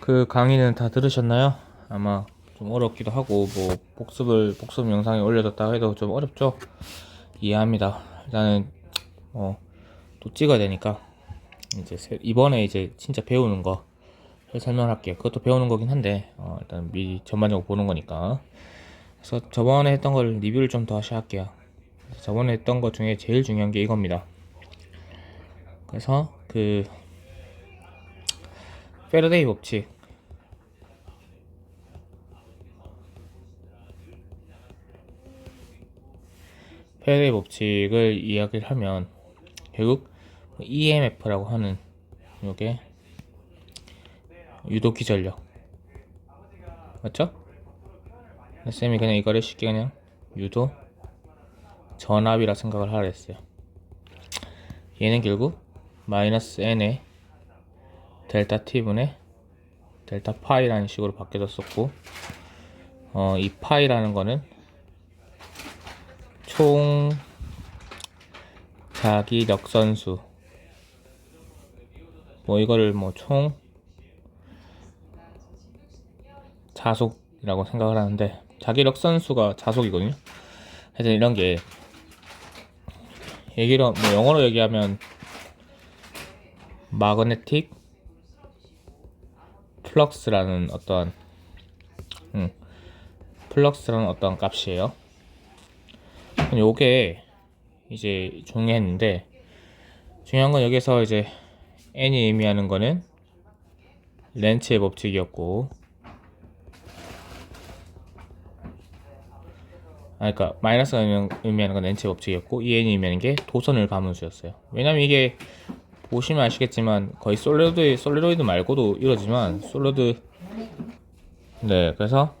그 강의는 다 들으셨나요? 아마 좀 어렵기도 하고 뭐 복습을 복습 영상에 올려졌다 해도 좀 어렵죠. 이해합니다. 일단은 뭐또 찍어야 되니까 이제 새- 이번에 이제 진짜 배우는 거 설명을 할게요. 그것도 배우는 거긴 한데 어, 일단 미리 전반적으로 보는 거니까. 그래서 저번에 했던 걸 리뷰를 좀 더 다시 할게요. 저번에 했던 것 중에 제일 중요한 게 이겁니다. 그래서 그 페르데이 법칙. 페르데이 법칙을 이야기를 하면 결국 EMF라고 하는 요게 유도기 전력. 맞죠? 쌤이 그냥 이거를 쉽게 그냥 유도 전압이라 생각을 하라 했어요. 얘는 결국 마이너스 n의 델타 t분의 델타 파이라는 식으로 바뀌어졌었고 어, 이 파이라는 거는 총 자기 역선수 뭐 이거를 뭐 총 자속이라고 생각을 하는데 자기 역선수가 자속이거든요. 그래서 이런 게 얘기로 뭐 영어로 얘기하면 마그네틱 플럭스라는 어떤 음, 플럭스라는 어떤 값이에요. 요게 이제 중요했는데 중요한 건 여기서 이제 n이 의미하는 거는 렌츠의 법칙이었고 아 그러니까 마이너스가 의미- 의미하는 건 렌츠의 법칙이었고 이 n이 의미하는 게 도선을 가문수였어요. 왜냐면 이게 보시면 아시겠지만 거의 솔리드 솔리로이드 말고도 이러지만 솔리드 네 그래서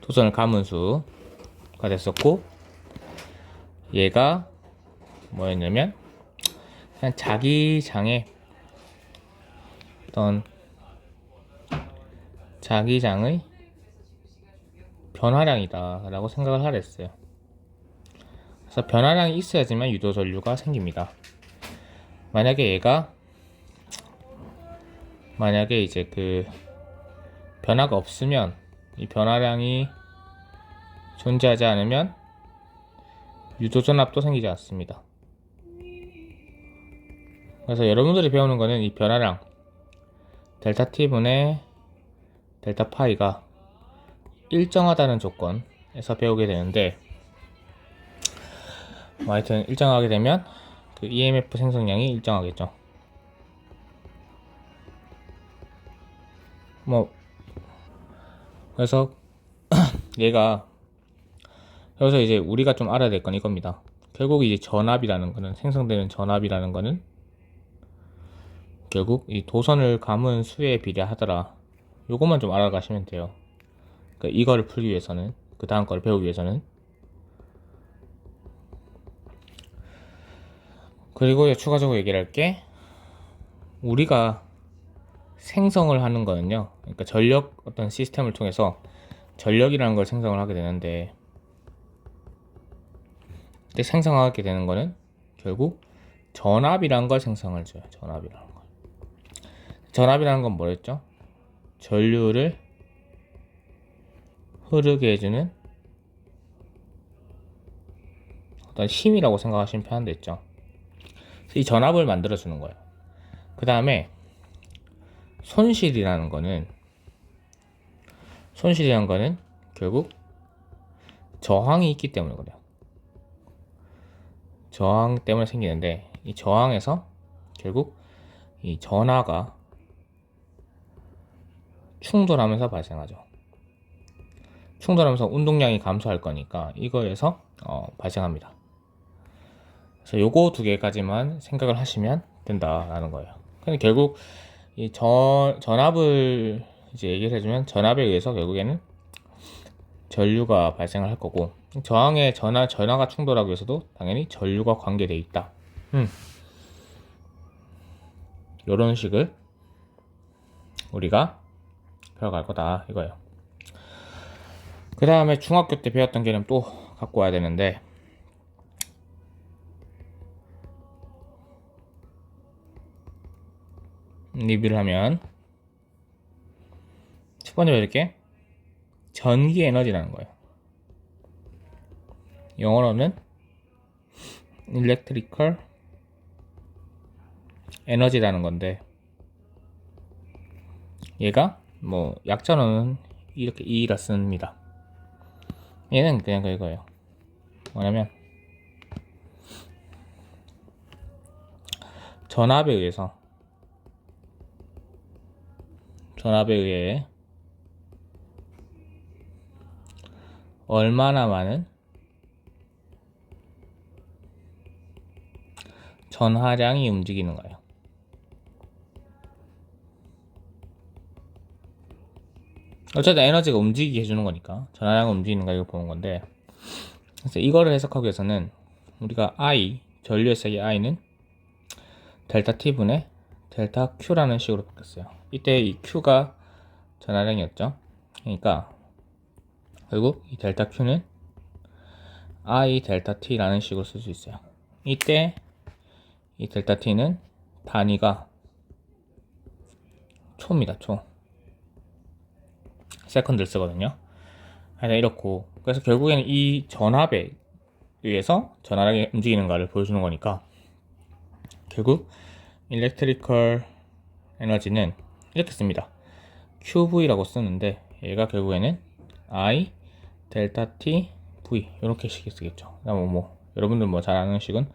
도선을 가문수가 됐었고 얘가 뭐였냐면 그냥 자기 장의 어떤 자기 장의 변화량이다라고 생각을 하랬어요. 그래서 변화량이 있어야지만 유도 전류가 생깁니다. 만약에 얘가 만약에 이제 그 변화가 없으면 이 변화량이 존재하지 않으면 유도 전압도 생기지 않습니다. 그래서 여러분들이 배우는 거는 이 변화량 델타 t분의 델타 파이가 일정하다는 조건에서 배우게 되는데 뭐 하여튼 일정하게 되면 그 EMF 생성량이 일정하겠죠. 뭐 그래서 얘가 그래서 이제 우리가 좀 알아야 될 건 이겁니다. 결국 이제 전압이라는 거는 생성되는 전압이라는 거는 결국 이 도선을 감은 수에 비례하더라. 요것만 좀 알아가시면 돼요. 그러니까 이거를 풀기 위해서는 그 다음 걸 배우기 위해서는 그리고 추가적으로 얘기를 할게 우리가 생성을 하는 거는요. 그러니까 전력 어떤 시스템을 통해서 전력이라는 걸 생성을 하게 되는데 그때 생성하게 되는 거는 결국 전압이라는 걸 생성을 줘요. 전압이라는 걸. 전압이라는 건 뭐였죠? 전류를 흐르게 해주는 어떤 힘이라고 생각하시면 편한데 있죠. 이 전압을 만들어 주는 거예요. 그 다음에 손실이라는 거는 손실이라는 거는 결국 저항이 있기 때문에 그래요. 저항 때문에 생기는데 이 저항에서 결국 이 전하가 충돌하면서 발생하죠. 충돌하면서 운동량이 감소할 거니까 이거에서 어, 발생합니다. 그래서 요거 두 개까지만 생각을 하시면 된다라는 거예요. 근데 결국 이 전, 전압을 이제 얘기를 해주면 전압에 의해서 결국에는 전류가 발생을 할 거고 저항의 전하 전하가 충돌하기 위해서도 당연히 전류가 관계돼 있다. 음. 이런 식을 우리가 배워갈 거다 이거예요. 그 다음에 중학교 때 배웠던 개념 또 갖고 와야 되는데 리뷰를 하면 번째 이렇게 전기 에너지라는 거예요. 영어로는 electrical 에너지라는 건데 얘가 뭐 약자로는 이렇게 E라 씁니다. 얘는 그냥 그거예요. 뭐냐면 전압에 의해서 전압에 의해 얼마나 많은 전하량이 움직이는가요? 어쨌든 에너지가 움직이게 해주는 거니까 전하량을 움직이는가 이거 보는 건데 그래서 이거를 해석하기 위해서는 우리가 I 전류의 세기 I는 델타 T분의 델타 Q라는 식으로 바뀌었어요. 이때 이 Q가 전하량이었죠. 그러니까 결국 이 델타 Q는 I 델타 T라는 식으로 쓸 수 있어요. 이때 이 델타 T는 단위가 초입니다. 초. 세컨드를 쓰거든요. 하여튼 이렇고 그래서 결국에는 이 전압에 의해서 전하량이 움직이는 가를 보여주는 거니까 결국 일렉트리컬 에너지는 이렇게 씁니다. QV라고 쓰는데 얘가 결국에는 I 델타 T V 이렇게 식이 쓰겠죠. 뭐, 뭐 여러분들 뭐 잘 아는 식은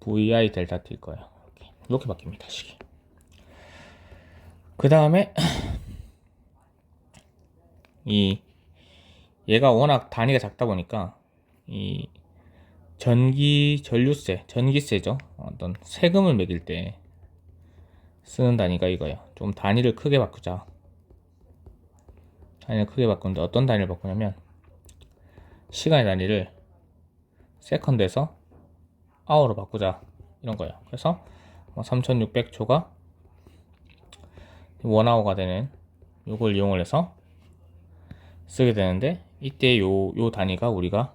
VI 델타 T일 거예요. 이렇게, 이렇게 바뀝니다. 식이. 그 다음에 이 얘가 워낙 단위가 작다 보니까 이 전기 전류세, 전기세죠. 어떤 세금을 매길 때 쓰는 단위가 이거예요. 좀 단위를 크게 바꾸자. 단위를 크게 바꾸는데 어떤 단위를 바꾸냐면 시간의 단위를 세컨드에서 아워로 바꾸자 이런 거예요. 그래서 3600초가 원아워가 되는 이걸 이용을 해서 쓰게 되는데 이때 요, 요 단위가 우리가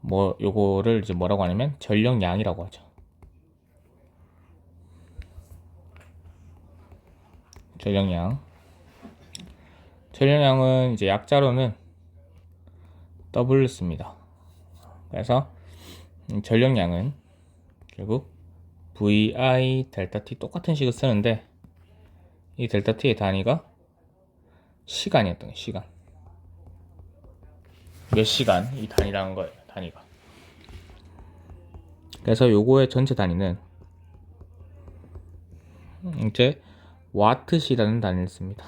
뭐 요거를 이제 뭐라고 하냐면 전력량이라고 하죠. 전력량. 전력량은 이제 약자로는 W 씁니다. 그래서 전력량은 결국 VI 델타 T 똑같은 식을 쓰는데 이 델타 T의 단위가 시간이었던 거예요. 시간. 몇 시간 이 단위라는 거예요. 단위가. 그래서 요거의 전체 단위는 이제 와트시라는 단위를 씁니다.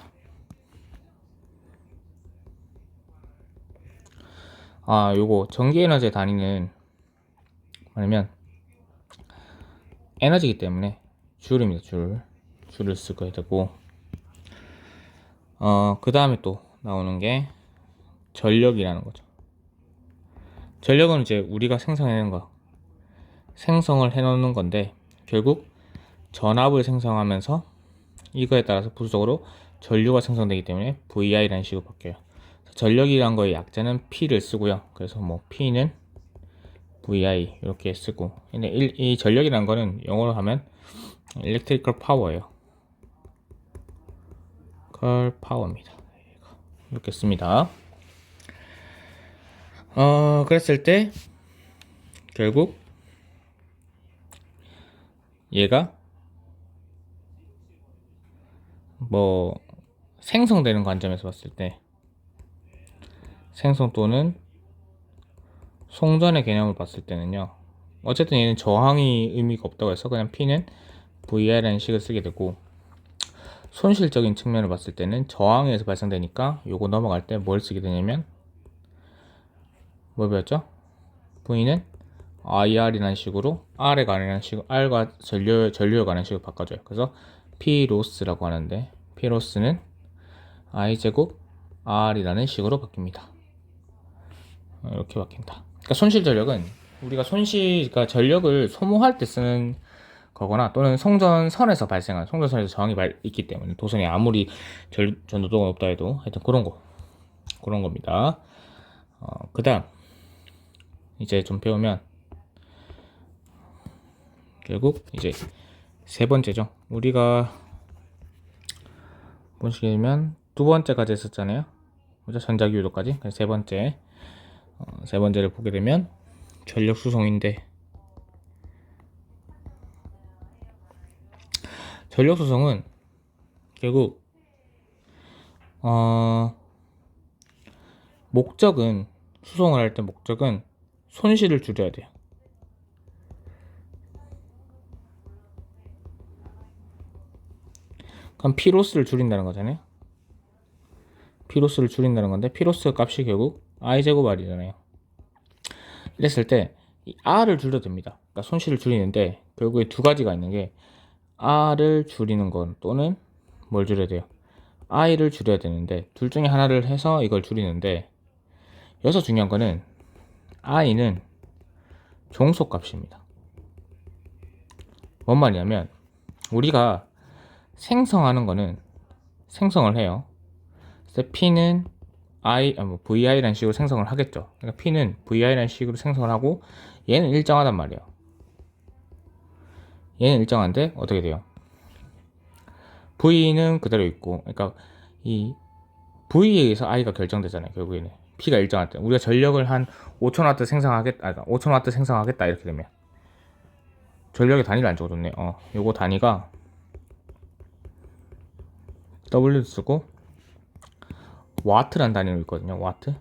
아, 요거 전기 에너지의 단위는 뭐냐면 에너지이기 때문에 줄입니다. 줄. 줄을 쓰고 되고 어, 그 다음에 또 나오는 게 전력이라는 거죠. 전력은 이제 우리가 생성해낸 거, 생성을 해 놓는 건데, 결국 전압을 생성하면서 이거에 따라서 부수적으로 전류가 생성되기 때문에 VI라는 식으로 바뀌어요. 전력이란 거의 약자는 P를 쓰고요. 그래서 뭐 P는 VI 이렇게 쓰고, 근데 이, 전력이란 거는 영어로 하면 electrical power예요. 컬 파워입니다. 이렇게 씁니다. 어, 그랬을 때 결국 얘가 뭐 생성되는 관점에서 봤을 때 생성 또는 송전의 개념을 봤을 때는요. 어쨌든 얘는 저항이 의미가 없다고 해서 그냥 P는 VR라는 식을 쓰게 되고 손실적인 측면을 봤을 때는 저항에서 발생되니까 요거 넘어갈 때 뭘 쓰게 되냐면 뭘 배웠죠? V는 IR이라는 식으로 R에 관한 식으로 R과 전류, 전류에 관한 식으로 바꿔줘요. 그래서 P 로스라고 하는데 P 로스는 I 제곱 R이라는 식으로 바뀝니다. 이렇게 바뀝니다. 그러니까 손실 전력은 우리가 손실, 그러니까 전력을 소모할 때 쓰는 거거나 또는 송전선에서 발생한 송전선에서 저항이 있기 때문에 도선이 아무리 전, 전도도가 높다 해도 하여튼 그런 거 그런 겁니다. 어, 그 다음 이제 좀 배우면 결국 이제 세 번째죠. 우리가 되면 두 번째까지 했었잖아요. 그죠? 전자기 유도까지. 세 번째. 어, 세 번째를 보게 되면 전력 수송인데 전력 수송은 결국 어 목적은 수송을 할 때 목적은 손실을 줄여야 돼요. 그럼 피로스를 줄인다는 거잖아요. 피로스를 줄인다는 건데 피로스 값이 결국 i 제곱 r이잖아요. 이랬을 때 이 r을 줄여도 됩니다. 그러니까 손실을 줄이는데 결국에 두 가지가 있는 게 r을 줄이는 건 또는 뭘 줄여야 돼요? i를 줄여야 되는데 둘 중에 하나를 해서 이걸 줄이는데 여기서 중요한 거는 i는 종속값입니다. 뭔 말이냐면 우리가 생성하는 거는 생성을 해요. 그래서 p는 i, 아, 뭐 vi라는 식으로 생성을 하겠죠. 그러니까 p는 vi라는 식으로 생성을 하고 얘는 일정하단 말이에요. 얘는 일정한데 어떻게 돼요? v는 그대로 있고, 그러니까 이 v에 의해서 i가 결정되잖아요. 결국에는 p가 일정할 때 우리가 전력을 한 5,000W 생성하겠다, 아, 5,000W 생성하겠다 이렇게 되면 전력의 단위를 안 적어줬네. 어, 요거 단위가 W 쓰고 와트란 단위로 있거든요. 와트.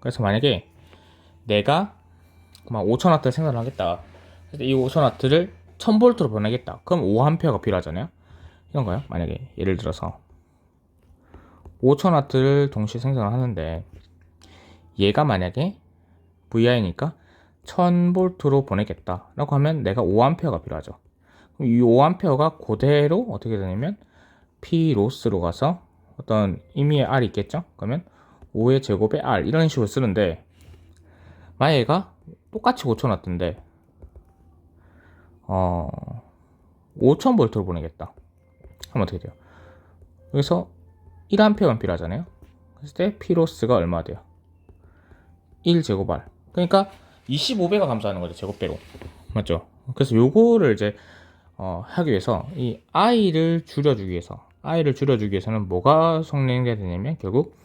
그래서 만약에 내가 막 5,000W 생산을 하겠다. 그래서 이 5,000W를 1000V로 보내겠다. 그럼 5A가 필요하잖아요. 이런 거요. 만약에 예를 들어서 5,000W를 동시에 생산을 하는데 얘가 만약에 VI니까 1000V로 보내겠다라고 하면 내가 5A가 필요하죠. 그럼 이 5A가 그대로 어떻게 되냐면 P 로스로 가서 어떤 의미의 R이 있겠죠? 그러면 5의 제곱의 R 이런 식으로 쓰는데 얘가 똑같이 5,000W인데 어 5,000V로 보내겠다. 하면 어떻게 돼요? 여기서 1A만 필요하잖아요. 그랬을 때 P 로스가 얼마 돼요? 1제곱 R. 그러니까 25배가 감소하는 거죠. 제곱배로. 맞죠? 그래서 요거를 이제 어, 하기 위해서 이 i를 줄여주기 위해서 i를 줄여주기 위해서는 뭐가 성능이 되냐면 결국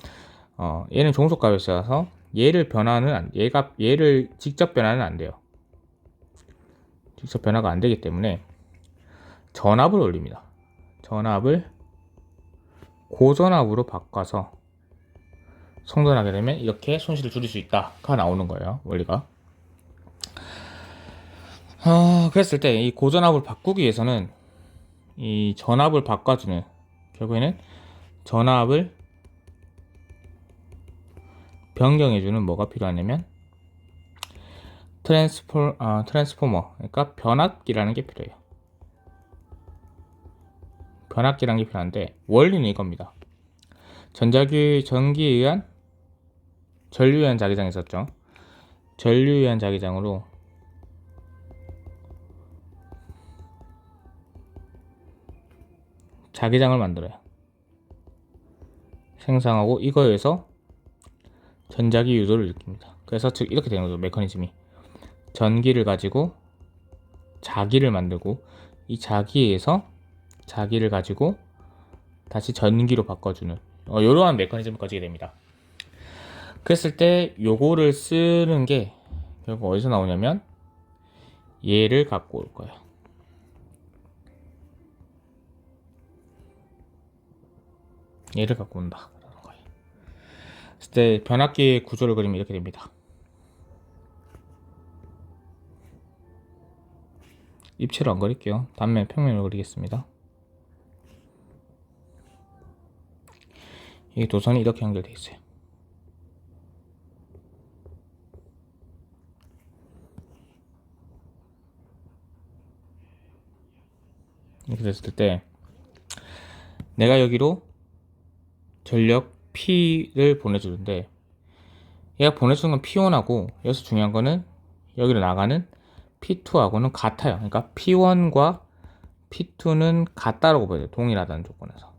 어, 얘는 종속값이라서 얘를 변화는 안, 얘가 얘를 직접 변화는 안 돼요. 직접 변화가 안 되기 때문에 전압을 올립니다. 전압을 고전압으로 바꿔서 성전하게 되면 이렇게 손실을 줄일 수 있다가 나오는 거예요. 원리가. 어, 그랬을 때 이 고전압을 바꾸기 위해서는 이 전압을 바꿔주는 결국에는 전압을 변경해주는 뭐가 필요하냐면 트랜스포 아, 트랜스포머 그러니까 변압기라는 게 필요해요. 변압기라는 게 필요한데 원리는 이겁니다. 전자기 전기에 의한 전류유한 자기장이 있었죠. 전류유한 자기장으로 자기장을 만들어요. 생성하고 이거에서 전자기 유도를 일으킵니다. 그래서 즉 이렇게 되는 거죠. 메커니즘이 전기를 가지고 자기를 만들고 이 자기에서 자기를 가지고 다시 전기로 바꿔주는 어, 이러한 메커니즘을 가지게 됩니다. 그랬을 때 요거를 쓰는 게 결국 어디서 나오냐면 얘를 갖고 올 거예요. 얘를 갖고 온다. 라는 거예요. 그랬을 때 변압기의 구조를 그리면 이렇게 됩니다. 입체로 안 그릴게요. 단면 평면으로 그리겠습니다. 이 도선이 이렇게 연결되어 있어요. 이렇게 됐을 때 내가 여기로 전력 P를 보내주는데 얘가 보내주는 건 P1하고 여기서 중요한 거는 여기로 나가는 P2하고는 같아요. 그러니까 P1과 P2는 같다라고 봐야 돼요. 동일하다는 조건에서.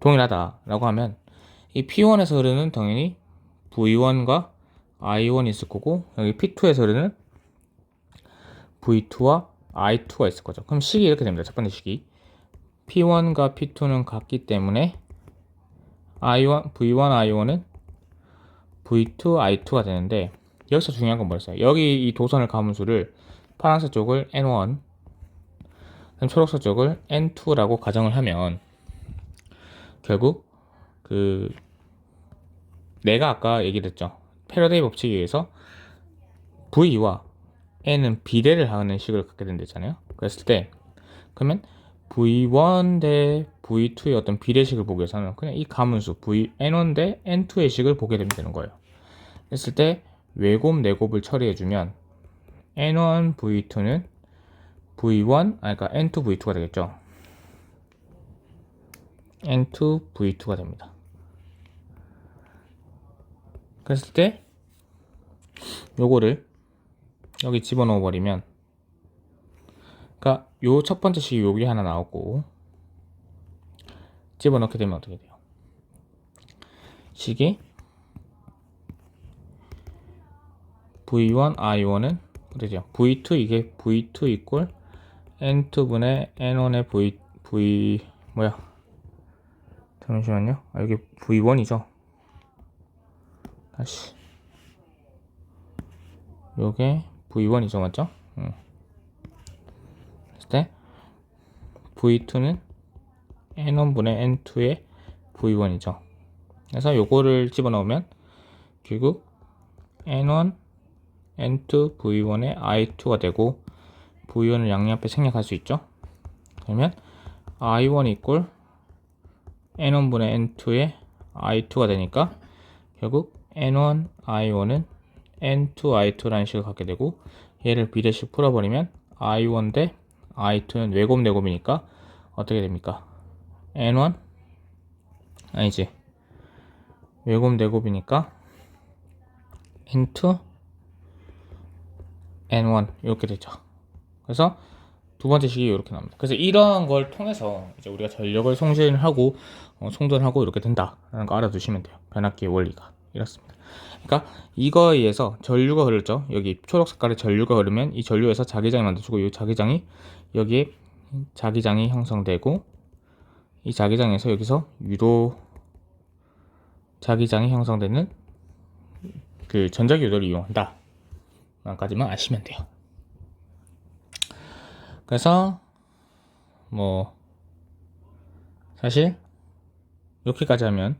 동일하다라고 하면 이 P1에서 흐르는 당연히 V1과 I1이 있을 거고 여기 P2에서 흐르는 V2와 I2가 있을 거죠. 그럼 식이 이렇게 됩니다. 첫 번째 식이 P1과 P2는 같기 때문에 I1, V1, I1은 V2, I2가 되는데 여기서 중요한 건 뭐였어요? 여기 이 도선을 가문수를 파란색 쪽을 N1, 그다음 초록색 쪽을 N2라고 가정을 하면 결국 그 내가 아까 얘기했죠. 패러데이 법칙에 의해서 V와 N은 비례를 하는 식을 갖게 된다잖아요. 그랬을 때 그러면 V1 대 V2의 어떤 비례식을 보기 위해서 는 그냥 이 가문수 V N1 대 N2의 식을 보게 되면 되는 거예요. 했을 때 외곱 내곱을 처리해주면 N1 V2는 V1 아 그러니까 N2 V2가 되겠죠. N2 V2가 됩니다. 그랬을 때 요거를 여기 집어넣어 버리면 요 첫 번째 식이 여기 하나 나오고 집어넣게 되면 어떻게 돼요? 식이 V1, I1은 그러죠. V2 이게 V2 이꼴 N2분의 N1의 V V 뭐야? 잠시만요. 아, 이게 V1이죠. 다시 요게 V1이죠, 맞죠? 응. 그랬을 때 V2는 N1분의 N2의 V1이죠. 그래서 요거를 집어넣으면 결국 N1, N2, V1의 I2가 되고 V1을 양옆에 생략할 수 있죠. 그러면 I1 이꼴 N1분의 N2의 I2가 되니까 결국 N1, I1은 N2, I2라는 식을 갖게 되고 얘를 비례식 풀어버리면 I1 대 I2는 외곱 내곱이니까 어떻게 됩니까? N1 아니지 외곱 내곱이니까 N2 N1 이렇게 되죠. 그래서 두 번째 식이 이렇게 나옵니다. 그래서 이러한 걸 통해서 이제 우리가 전력을 송신하고 어, 송전하고 이렇게 된다라는 거 알아두시면 돼요. 변압기의 원리가 이렇습니다. 그러니까 이거에 의해서 전류가 흐르죠. 여기 초록 색깔의 전류가 흐르면 이 전류에서 자기장이 만들어지고 이 자기장이 여기에 자기장이 형성되고 이 자기장에서 여기서 유도 자기장이 형성되는 그 전자기 유도를 이용한다. 까지만 아시면 돼요. 그래서 뭐 사실 이렇게까지 하면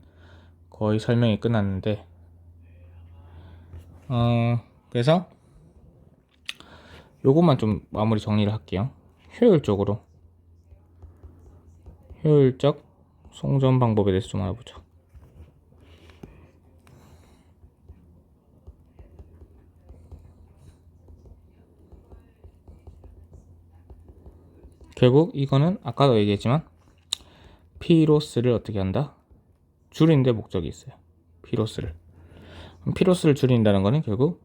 거의 설명이 끝났는데 어 그래서 요것만 좀 마무리 정리를 할게요. 효율적으로 효율적 송전 방법에 대해서 좀 알아보죠. 결국 이거는 아까도 얘기했지만 피로스를 어떻게 한다? 줄이는데 목적이 있어요. 피로스를. 피로스를 줄인다는 거는 결국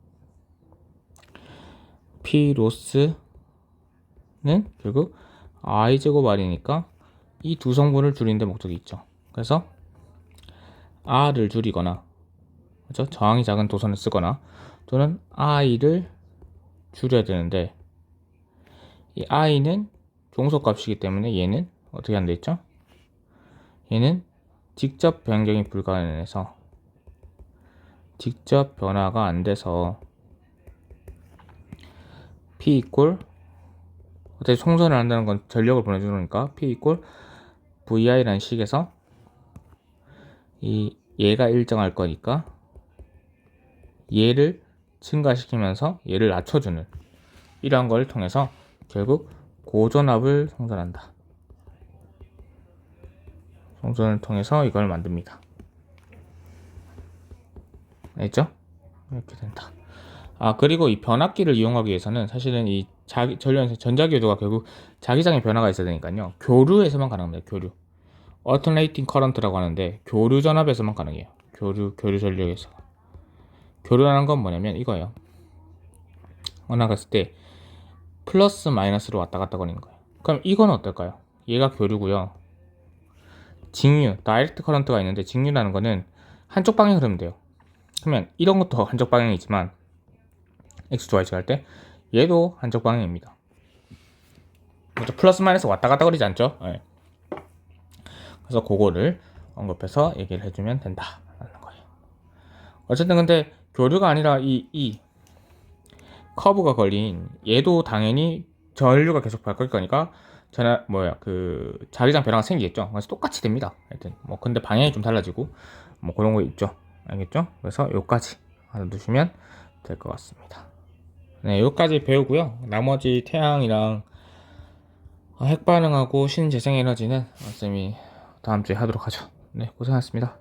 피로스는 결국 i 제곱 r이니까 이 두 성분을 줄이는 데 목적이 있죠. 그래서 r을 줄이거나 그죠? 저항이 작은 도선을 쓰거나 또는 i를 줄여야 되는데 이 i는 종속값이기 때문에 얘는 어떻게 한다 했죠? 얘는 직접 변경이 불가능해서 직접 변화가 안 돼서 P 이꼴 어차피 송선을 한다는 건 전력을 보내주니까 P 이꼴 VI라는 식에서 이 얘가 일정할 거니까 얘를 증가시키면서 얘를 낮춰주는 이러한 걸 통해서 결국 고전압을 송전한다. 송전을 통해서 이걸 만듭니다. 알죠? 이렇게 된다. 아 그리고 이 변압기를 이용하기 위해서는 사실은 이 자기 전련 전자기도가 결국 자기장의 변화가 있어야 되니까요. 교류에서만 가능합니다. 교류. alternating current라고 하는데 교류 전압에서만 가능해요. 교류 교류 전력에서. 교류라는 건 뭐냐면 이거예요. 원화갔을 때 플러스 마이너스로 왔다 갔다 거리는 거예요. 그럼 이건 어떨까요? 얘가 교류고요. 직류, 다이렉트 커런트가 있는데 직류라는 거는 한쪽 방향 흐르면 돼요. 그러면 이런 것도 한쪽 방향이지만 x 좋아이지 할때 얘도 한쪽 방향입니다. 먼저 플러스 마이너스 왔다 갔다 거리지 않죠? 네. 그래서 그거를 언급해서 얘기를 해주면 된다라는 거예요. 어쨌든 근데 교류가 아니라 이, 이 커브가 걸린 얘도 당연히 전류가 계속 바뀔 거니까 전화 뭐야 그 자기장 변화가 생기겠죠. 그래서 똑같이 됩니다. 하여튼 뭐 근데 방향이 좀 달라지고 뭐 그런 거 있죠. 알겠죠? 그래서 요까지 알아두시면 될 것 같습니다. 네, 요까지 배우고요. 나머지 태양이랑 핵 반응하고 신재생 에너지는 쌤이 다음 주에 하도록 하죠. 네, 고생하셨습니다.